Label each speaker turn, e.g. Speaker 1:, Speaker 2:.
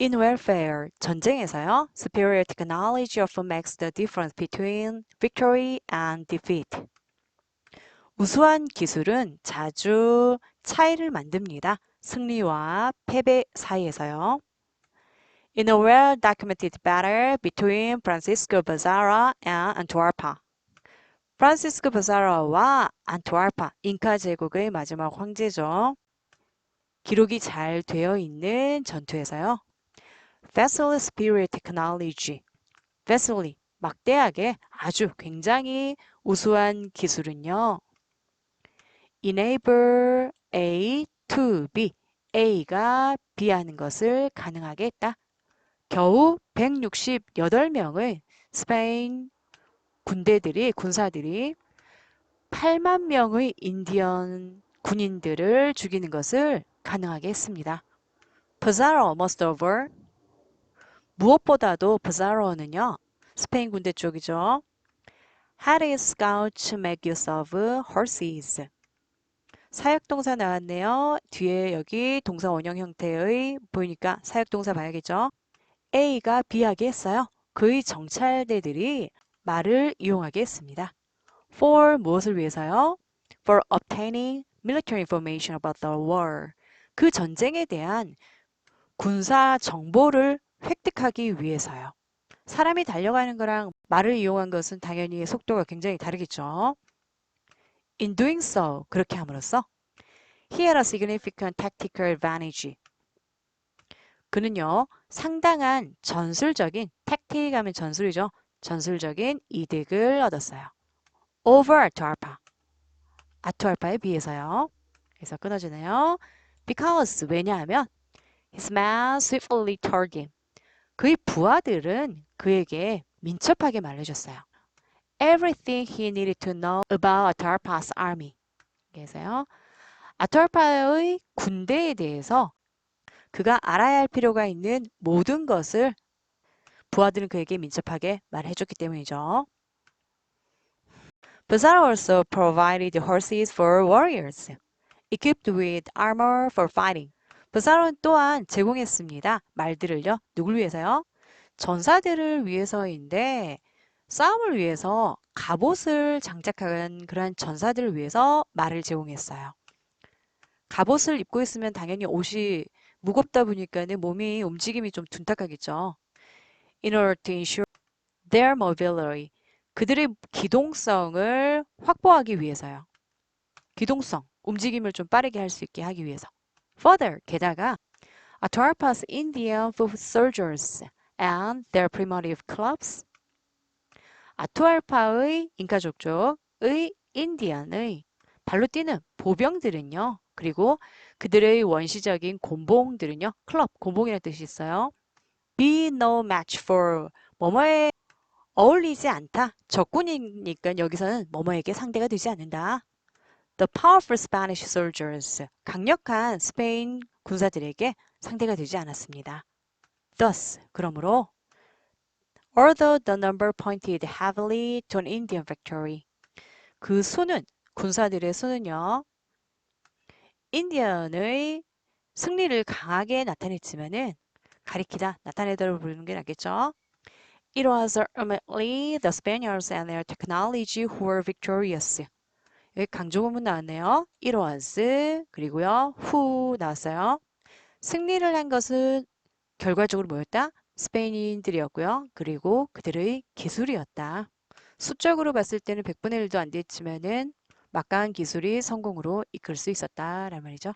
Speaker 1: In warfare, 전쟁에서요, superior technology often makes the difference between victory and defeat. 우수한 기술은 자주 차이를 만듭니다. 승리와 패배 사이에서요. In a well-documented battle between Francisco Pizarro and Atahualpa. 프란시스코 바자라와 안투알파, 잉카 제국의 마지막 황제죠. 기록이 잘 되어 있는 전투에서요. Vastly superior technology. Vastly, 막대하게 아주 굉장히 우수한 기술은요. Enable A to B. A가 B 하는 것을 가능하게 했다. 겨우 168명의 스페인 군대들이 군사들이 8만 명의 인디언 군인들을 죽이는 것을 가능하게 했습니다. Pizarro most over 무엇보다도 Pizarro는요 스페인 군대 쪽이죠. Had his scouts make use of horses. 사역동사 나왔네요. 뒤에 여기 동사 원형 형태의 보이니까 사역동사 봐야겠죠. A가 B하게 했어요. 그의 정찰대들이 말을 이용하게 했습니다. For 무엇을 위해서요? For obtaining military information about the war. 그 전쟁에 대한 군사 정보를 획득하기 위해서요. 사람이 달려가는 거랑 말을 이용한 것은 당연히 속도가 굉장히 다르겠죠. In doing so, 그렇게 함으로써 he had a significant tactical advantage. 그는요, 상당한 전술적인, 택틱 하면 전술이죠. 전술적인 이득을 얻었어요. over 아투알파. 아투알파에 비해서요. 그래서 끊어지네요. because 왜냐하면 his men swiftly told him. 그의 부하들은 그에게 민첩하게 말해줬어요. Everything he needed to know about Atarpa's army. 그래서요. 아투알파의 군대에 대해서 그가 알아야 할 필요가 있는 모든 것을 부하들은 그에게 민첩하게 말해줬기 때문이죠. Pizarro also provided horses for warriors, equipped with armor for fighting. Pizarro는 또한 제공했습니다. 말들을요. 누굴 위해서요? 전사들을 위해서인데 싸움을 위해서 갑옷을 장착한 그러한 전사들을 위해서 말을 제공했어요. 갑옷을 입고 있으면 당연히 옷이 무겁다 보니까는 몸이 움직임이 좀 둔탁하겠죠. In order to ensure their mobility. 그들의 기동성을 확보하기 위해서요. 기동성, 움직임을 좀 빠르게 할 수 있게 하기 위해서. Further, 게다가 Atahualpa's Indian foot soldiers and their primitive clubs. 아투알파의 인카족 쪽의 인디언의 발로 뛰는 보병들은요. 그리고 그들의 원시적인 곤봉들은요. 클럽, 곤봉이라는 뜻이 있어요. Be no match for 뭐뭐에 어울리지 않다. 적군이니까 여기서는 뭐뭐에게 상대가 되지 않는다. The powerful Spanish soldiers. 강력한 스페인 군사들에게 상대가 되지 않았습니다. Thus, 그러므로 although the number pointed heavily to an Indian victory. 그 수는 군사들의 수는요. 인디언의 승리를 강하게 나타냈지만은 가리키다, 나타내다를 부르는 게 낫겠죠. It was ultimately the Spaniards and their technology who were victorious. 여기 강조문문 나왔네요. It was 그리고요 who 나왔어요. 승리를 한 것은 결과적으로 뭐였다? 스페인인들이었고요. 그리고 그들의 기술이었다. 수적으로 봤을 때는 100분의 1도 안 됐지만은 막강한 기술이 성공으로 이끌 수 있었다라는 말이죠.